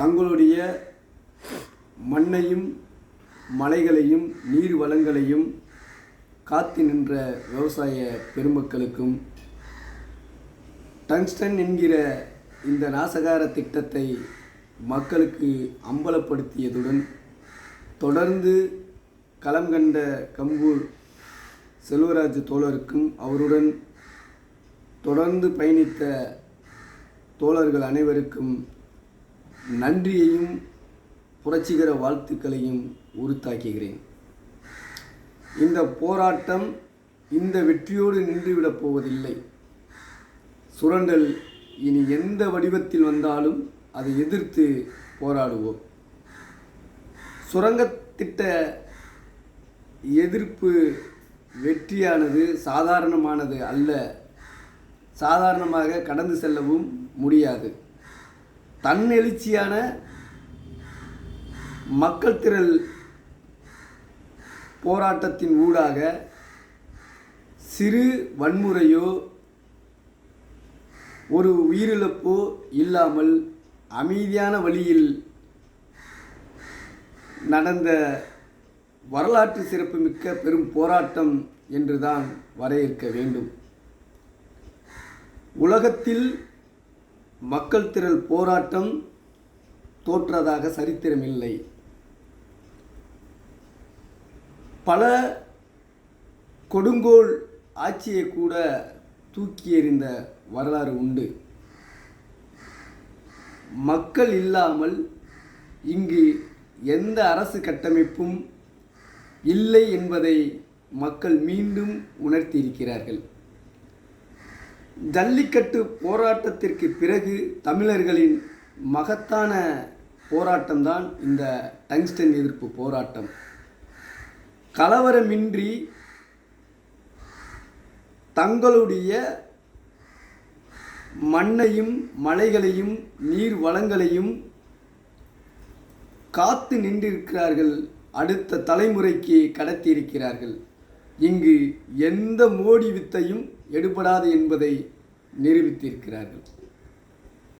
தங்களுடைய மண்ணையும் மலைகளையும் நீர் வளங்களையும் காத்து நின்ற விவசாய பெருமக்களுக்கும் டங்ஸ்டன் என்கிற இந்த நாசகார திட்டத்தை மக்களுக்கு அம்பலப்படுத்தியதுடன் தொடர்ந்து களம் கண்ட கம்பூர் செல்வராஜ் தோழருக்கும் அவருடன் தொடர்ந்து பயணித்த தோழர்கள் அனைவருக்கும் நன்றியையும் புரட்சிகர வாழ்த்துக்களையும் உறுத்தாக்குகிறேன் இந்த போராட்டம் இந்த வெற்றியோடு நின்றுவிடப் போவதில்லை. சுரண்டல் இனி எந்த வடிவத்தில் வந்தாலும் அதை எதிர்த்து போராடுவோம். சுரங்கத்திட்ட எதிர்ப்பு வெற்றியானது சாதாரணமானது அல்ல. சாதாரணமாக கடந்து செல்லவும் முடியாது. தன்னெழுச்சியான மக்கள் திரள் போராட்டத்தின் ஊடாக சிறு வன்முறையோ ஒரு உயிரிழப்போ இல்லாமல் அமைதியான வழியில் நடந்த வரலாற்று சிறப்புமிக்க பெரும் போராட்டம் என்றுதான் வரையறுக்க வேண்டும். உலகத்தில் மக்கள் திரள் போராட்டம் தோற்றதாக சரித்திரமில்லை. பல கொடுங்கோல் ஆட்சியை கூட தூக்கி எறிந்த வரலாறு உண்டு. மக்கள் இல்லாமல் இங்கு எந்த அரசு கட்டமைப்பும் இல்லை என்பதை மக்கள் மீண்டும் உணர்த்தியிருக்கிறார்கள். ஜல்லிக்கட்டு போராட்டத்திற்கு பிறகு தமிழர்களின் மகத்தான போராட்டம்தான் இந்த டங்ஸ்டன் எதிர்ப்பு போராட்டம். கலவரமின்றி தங்களுடைய மண்ணையும் மலைகளையும் நீர் வளங்களையும் காத்து நின்றிருக்கிறார்கள் அடுத்த தலைமுறைக்கு கடத்தியிருக்கிறார்கள். இங்கு எந்த மோடி வித்தையும் எடுபடாது என்பதை நிரூபித்திருக்கிறார்கள்.